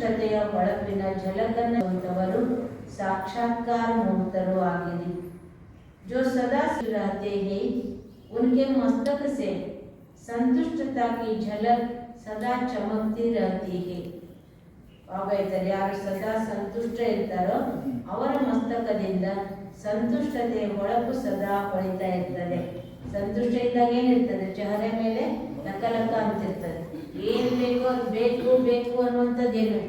ದುಷ್ಟತೆಯ ಹೊಳಪಿನ ಜಲಗನ್ನವರು ಸಾಕ್ಷಾತ್ಕಾರ मूर्तरो ಆಗಿದೆ ಜೋ ಸದಾ रहते ಹೇ ಉನ್ಕೆ ಮಸ್ತಕ ಸೆ ಸಂತುಷ್ಟತಾ ಕಿ ಝಲಕ್ ಸದಾ ಚಮಕ್ತಿ ರಹತಿ ಹೇ ಆಗೈತಾರೆ ಯಾರು ಸದಾ ಸಂತುಷ್ಟ ಇರ್ತಾರೋ ಅವರ ಮಸ್ತಕದಿಂದ ಸಂತುಷ್ಟತೆ ಹೊಳಪು ಸದಾ ಹೊಳಿತಾ ಇರ್ತದೆ. ಸಂತುಷ್ಟ ಇದ್ದಾಗ ಏನಿರ್ತದೆ? ಚಹರೆ ಮೇಲೆ ನಕಲಕ ಅಂತಿರ್ತದೆ. ಬೇಕೋ ಅದು ಬೇಕು ಬೇಕು ಅನ್ನುವಂಥದ್ದೇನು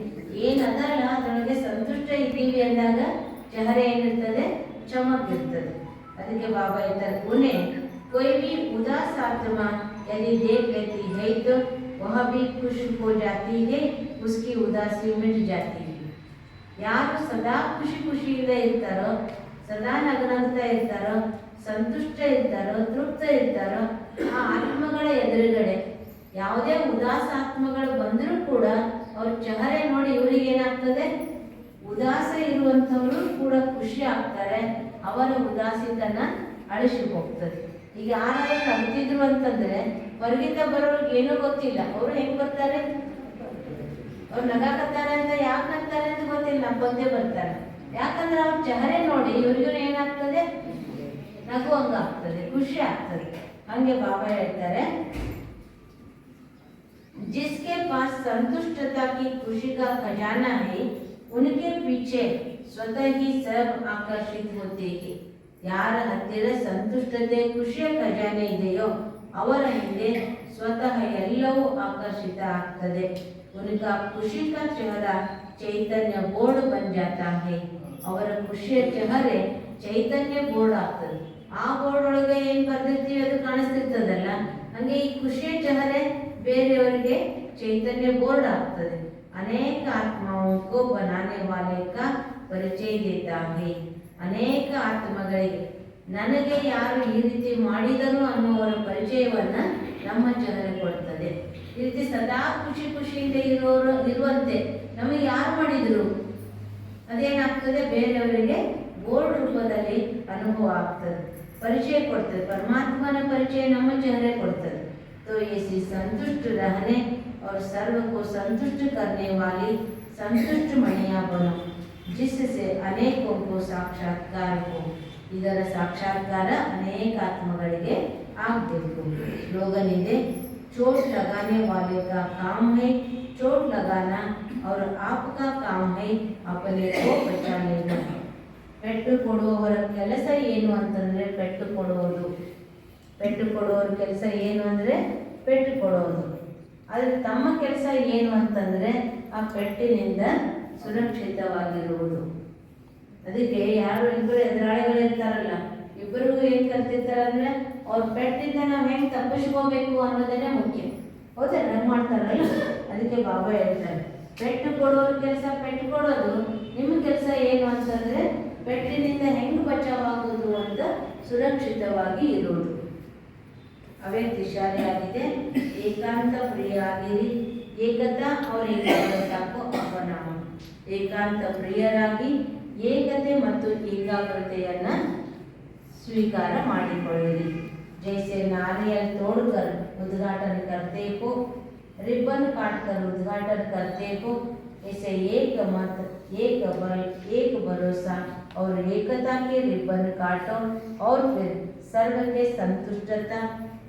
ಏನ್ ಅದಲ್ಲ ಅದರೊಳಗೆ ಸಂತುಷ್ಟ ಇದ್ದೀವಿ ಅಂದಾಗ ಚಹರೆ ಏನಿರ್ತದೆ ಚಮಕ್ ಇರ್ತದೆ ಅದಕ್ಕೆ ಬಾಬಾ ಹೇಳ್ತಾರೆ ಉನ್ನೆ कोई भी उदास आत्मा यदि देख लेती है तो वह भी खुश हो जाती है उसकी उदासी मिट जाती है ಯಾರು ಸದಾ ಖುಷಿ ಖುಷಿಯಿಂದ ಇರ್ತಾರೋ ಸದಾ ನಗನಗ್ತಾ ಇರ್ತಾರೋ ಸಂತುಷ್ಟ ಇರ್ತಾರೋ ತೃಪ್ತ ಇರ್ತಾರೋ ಆ ಆತ್ಮಗಳ ಎದುರುಗಡೆ ಯಾವುದೇ ಉದಾಸಾತ್ಮಗಳು ಬಂದರೂ ಕೂಡ ಅವ್ರ ಚಹರೆ ನೋಡಿ ಇವರಿಗೆ ಏನಾಗ್ತದೆ? ಉದಾಸ ಇರುವಂಥವರು ಕೂಡ ಖುಷಿ ಆಗ್ತಾರೆ. ಅವರ ಉದಾಸಿತನ ಅಳಿಸಿ ಹೋಗ್ತದೆ. ಈಗ ಯಾರು ಕಲ್ತಿದ್ರು ಅಂತಂದ್ರೆ ಹೊರಗಿಂದ ಬರೋರ್ಗೆ ಏನೂ ಗೊತ್ತಿಲ್ಲ. ಅವರು ಹೆಂಗ್ ಬರ್ತಾರೆ? ಅವ್ರು ನಗಾಕತ್ತಾರೆ ಅಂತ ಯಾಕೆ ನಗ್ತಾರೆ ಅಂತ ಗೊತ್ತಿಲ್ಲ. ಬಂದೇ ಬರ್ತಾರೆ. ಯಾಕಂದ್ರೆ ಅವ್ರ ಚಹರೆ ನೋಡಿ ಇವ್ರಿಗೂ ಏನಾಗ್ತದೆ? ನಗುವಂಗಾಗ್ತದೆ. ಖುಷಿ ಆಗ್ತದೆ. ಹಂಗೆ ಬಾಬಾ ಹೇಳ್ತಾರೆ. जिसके पास संतुष्टता की खुशी का खजाना है उनके पीछे स्वतः ही सब आकर्षित होते हैं ಯಾರ ಹತ್ತಿರ ಸಂತುಷ್ಟತೆ ಖುಷಿಯ ಖಜಾನೆ ಇದೆಯೋ ಅವರ ಹಿಂದೆ ಸ್ವತಃ ಎಲ್ಲವೂ ಆಕರ್ಷಿತ ಆಗ್ತದೆ ಉನಕ ಖುಷಿ का चेहरा ಚೈತನ್ಯ ಬೋರ್ಡ್ ಬನ್ ಜಾತಾ है ಅವರ ಖುಷಿಯ ಚಹರೆ ಚೈತನ್ಯ ಬೋರ್ಡ್ ಆಗ್ತದೆ ಆ ಬೋರ್ಡ್ ಒಳಗೆ ಏನ್ ಬರ್ದಿರ್ತೀವಿ ಅದು ಕಾಣಿಸ್ತಿರ್ತದಲ್ಲ ಹಂಗೆ ಈ ಖುಷಿಯ ಚಹರೆ ಬೇರೆಯವರಿಗೆ ಚೈತನ್ಯ ಬೋರ್ಡ್ ಆಗ್ತದೆ. ಅನೇಕ ಆತ್ಮಕೋ ಬನಾನೆ ವಾಲೇಕ ಪರಿಚಯ ಇದ್ದಾವೆ ಅನೇಕ ಆತ್ಮಗಳಿಗೆ ನನಗೆ ಯಾರು ಈ ರೀತಿ ಮಾಡಿದರು ಅನ್ನುವರ ಪರಿಚಯವನ್ನ ನಮ್ಮ ಜನರಿಗೆ ಕೊಡ್ತದೆ. ಈ ರೀತಿ ಸದಾ ಖುಷಿ ಖುಷಿಯಿಂದ ಇರೋರು, ಇರುವಂತೆ ನಮಗೆ ಯಾರು ಮಾಡಿದರು? ಅದೇನಾಗ್ತದೆ? ಬೇರೆಯವರಿಗೆ ಬೋರ್ಡ್ ರೂಪದಲ್ಲಿ ಅನುಭವ ಆಗ್ತದೆ. ಪರಿಚಯ ಕೊಡ್ತದೆ. ಪರಮಾತ್ಮನ ಪರಿಚಯ ನಮ್ಮ ಜನರೇ ಕೊಡ್ತದೆ. तो ऐसी संतुष्ट रहने और सर्व को संतुष्ट करने वाली संतुष्ट मणिया बनो जिससे अनेकों को साक्षात्कार हो ಇದರ ಸಾಕ್ಷಾತ್ಕಾರ ಅನೇಕ ಆತ್ಮಗಳಿಗೆ ಆಗಬೇಕು ಸ್ಲೋಗನ್ ಇದೆ चोट लगाने वाले का काम है चोट लगाना और आपका काम है अपने को बचा लेना ಪೆಟ್ಟು ಕೊಡುವವರ ಕೆಲಸ ಏನು ಅಂತಂದ್ರೆ ಪೆಟ್ಟು ಕೊಡುವುದು ಪೆಟ್ಟು ಕೊಡೋರ ಕೆಲಸ ಏನು ಅಂದರೆ ಪೆಟ್ಟು ಕೊಡೋದು. ಆದರೆ ತಮ್ಮ ಕೆಲಸ ಏನು ಅಂತಂದರೆ ಆ ಪೆಟ್ಟಿನಿಂದ ಸುರಕ್ಷಿತವಾಗಿರುವುದು. ಅದಕ್ಕೆ ಯಾರು ಇಬ್ಬರು ಎದುರಾಳಿಗಳು ಇರ್ತಾರಲ್ಲ, ಇಬ್ಬರಿಗೂ ಏನು ಕಲ್ತಿರ್ತಾರಂದ್ರೆ ಅವ್ರ ಪೆಟ್ಟಿಂದ ನಾವು ಹೆಂಗೆ ತಪ್ಪಿಸ್ಕೋಬೇಕು ಅನ್ನೋದೇ ಮುಖ್ಯ. ಹೌದಾ? ನಂಗೆ ಮಾಡ್ತಾರಲ್ಲ? ಅದಕ್ಕೆ ಬಾಬಾ ಹೇಳ್ತಾರೆ. ಪೆಟ್ಟು ಕೊಡೋರ ಕೆಲಸ ಪೆಟ್ಟು ಕೊಡೋದು. ನಿಮ್ಮ ಕೆಲಸ ಏನು ಅಂತಂದರೆ ಪೆಟ್ಟಿನಿಂದ ಹೆಂಗೆ ಬಚಾವಾಗೋದು ಅಂತ ಸುರಕ್ಷಿತವಾಗಿ ಇರೋದು ಅವ್ಯಕ್ತ ಶಾಲೆಯಾಗಿದೆ ಏಕಾಂತ ಪ್ರಿಯ ಆಗಿರಿ ಏಕತಾ ಅವ್ರ ಏಕಾಗ್ರತಾಕ್ಕೂ ಅಪನಾಮ ಏಕಾಂತ ಪ್ರಿಯರಾಗಿ ಏಕತೆ ಮತ್ತು ಏಕಾಗ್ರತೆಯನ್ನ ಸ್ವೀಕಾರ ಮಾಡಿಕೊಳ್ಳಿರಿ जैसे नारियल तोड़कर उद्घाटन करते को रिबन काटकर उद्घाटन करते को ऐसे एक मत एक बल एक भरोसा और एकता के रिबन काटो और फिर सर्व के संतुष्टता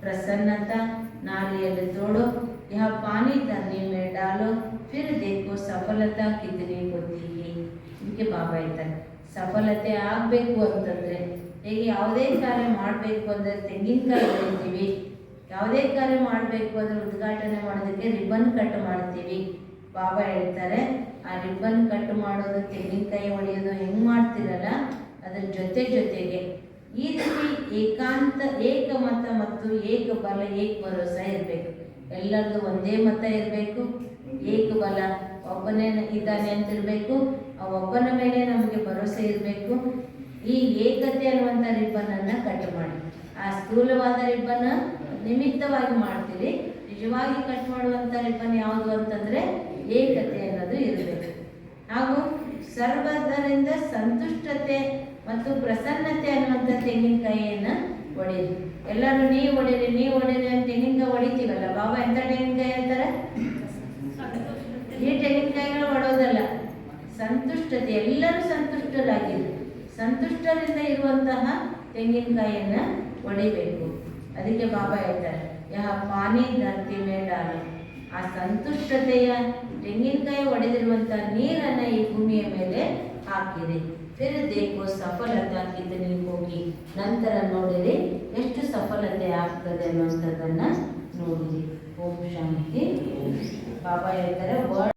प्रसन्नता नारियल तोड़ो यह पानी धरने में डालो फिर देखो सफलता कितनी होती है ಇದಕ್ಕೆ ಬಾಬಾ ಇದ್ದಾರೆ ಸಫಲತೆ ಆಗಬೇಕು ಅಂತಂದರೆ ಈಗ ಯಾವುದೇ ಕಾರ್ಯ ಮಾಡಬೇಕು ಅಂದರೆ ತೆಂಗಿನಕಾಯಿ ಹೊಡಿತೀವಿ ಯಾವುದೇ ಕಾರ್ಯ ಮಾಡಬೇಕು ಅಂದರೆ ಉದ್ಘಾಟನೆ ಮಾಡೋದಕ್ಕೆ ರಿಬ್ಬನ್ ಕಟ್ ಮಾಡ್ತೀವಿ ಬಾಬಾ ಹೇಳ್ತಾರೆ ಆ ರಿಬ್ಬನ್ ಕಟ್ ಮಾಡೋದು ತೆಂಗಿನಕಾಯಿ ಹೊಡೆಯೋದು ಹೆಂಗೆ ಮಾಡ್ತೀರಲ್ಲ ಅದ್ರ ಜೊತೆ ಜೊತೆಗೆ ಈ ರೀತಿ ಏಕಾಂತ, ಏಕಮತ ಮತ್ತು ಏಕ ಬಲ ಏಕ ಭರೋಸ ಇರಬೇಕು. ಎಲ್ಲರದು ಒಂದೇ ಮತ ಇರಬೇಕು. ಏಕ ಬಲ ಒಬ್ಬನೇ ಇದ್ದಾನೆ ಅಂತಿರಬೇಕು. ಆ ಒಬ್ಬನ ಮೇಲೆ ನಮಗೆ ಭರೋಸೆ ಇರಬೇಕು. ಈ ಏಕತೆ ಅನ್ನುವಂಥ ರಿಬ್ಬನನ್ನು ಕಟ್ ಮಾಡಿ. ಆ ಸ್ಥೂಲವಾದ ರಿಬ್ಬನ್ನು ನಿಮಿತ್ತವಾಗಿ ಮಾಡ್ತೀವಿ ನಿಜವಾಗಿ ಕಟ್ ಮಾಡುವಂಥ ರಿಬ್ಬನ್ ಯಾವುದು ಅಂತಂದರೆ ಏಕತೆ ಅನ್ನೋದು ಇರಬೇಕು. ಹಾಗೂ ಸರ್ವದರಿಂದ ಸಂತುಷ್ಟತೆ ಮತ್ತು ಪ್ರಸನ್ನತೆ ಅನ್ನುವಂಥ ತೆಂಗಿನಕಾಯಿಯನ್ನು ಹೊಡೆಯಿರಿ ಎಲ್ಲರೂ ನೀ ಹೊಡೀರಿ ನೀ ಹೊಡೀರಿ ಅಂತ ತೆಂಗಿನಕಾಯಿ ಹೊಡಿತೀವಲ್ಲ ಬಾಬಾ ಎಂತ ತೆಂಗಿನಕಾಯಿ ಅಂತಾರೆ? ಈ ತೆಂಗಿನಕಾಯಿಗಳು ಒಡೋದಲ್ಲ. ಸಂತುಷ್ಟತೆ, ಎಲ್ಲರೂ ಸಂತುಷ್ಟರಾಗಿರು. ಸಂತುಷ್ಟರಿಂದ ಇರುವಂತಹ ತೆಂಗಿನಕಾಯಿಯನ್ನ ಹೊಡಿಬೇಕು ಅದಕ್ಕೆ ಬಾಬಾ ಹೇಳ್ತಾರೆ ಯಾ ಪಾನಿ ಧರ್ತಿ ಮೇಡಾಲ ಆ ಸಂತುಷ್ಟತೆಯ ತೆಂಗಿನಕಾಯಿ ಒಡೆದಿರುವಂತಹ ನೀರನ್ನ ಈ ಭೂಮಿಯ ಮೇಲೆ ಹಾಕಿರಿ. ಫಿರ್ ದೇಕೋ ಸಫಲತಾ ನೀವು ಹೋಗಿ. ನಂತರ ನೋಡಿರಿ ಎಷ್ಟು ಸಫಲತೆ ಆಗ್ತದೆ ಅನ್ನುವಂಥದ್ದನ್ನ ನೋಡಿರಿ. ಓಂ ಶಾಂತಿ. ಬಾಬಾ ಹೇಳ್ತಾರೆ ವರ್ಡ್